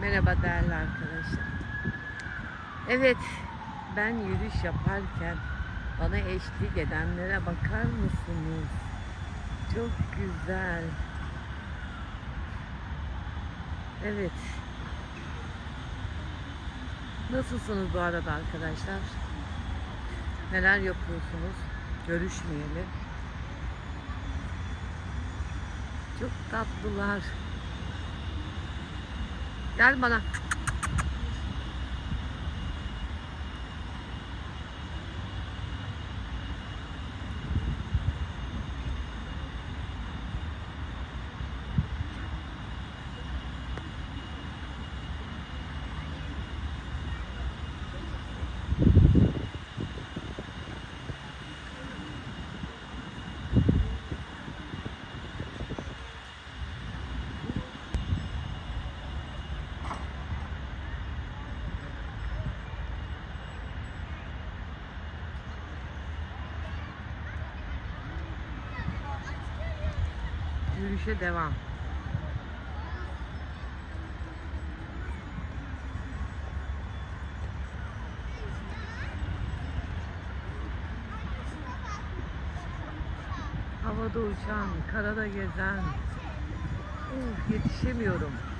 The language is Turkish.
Merhaba değerli arkadaşlar. Evet, ben yürüyüş yaparken bana eşlik edenlere bakar mısınız? Çok güzel. Evet. Nasılsınız bu arada arkadaşlar? Neler yapıyorsunuz? Görüşmeyelim. Çok tatlılar. Gel bana. Yürüyüşe devam. Havada uçan, karada gezen. Uf, yetişemiyorum.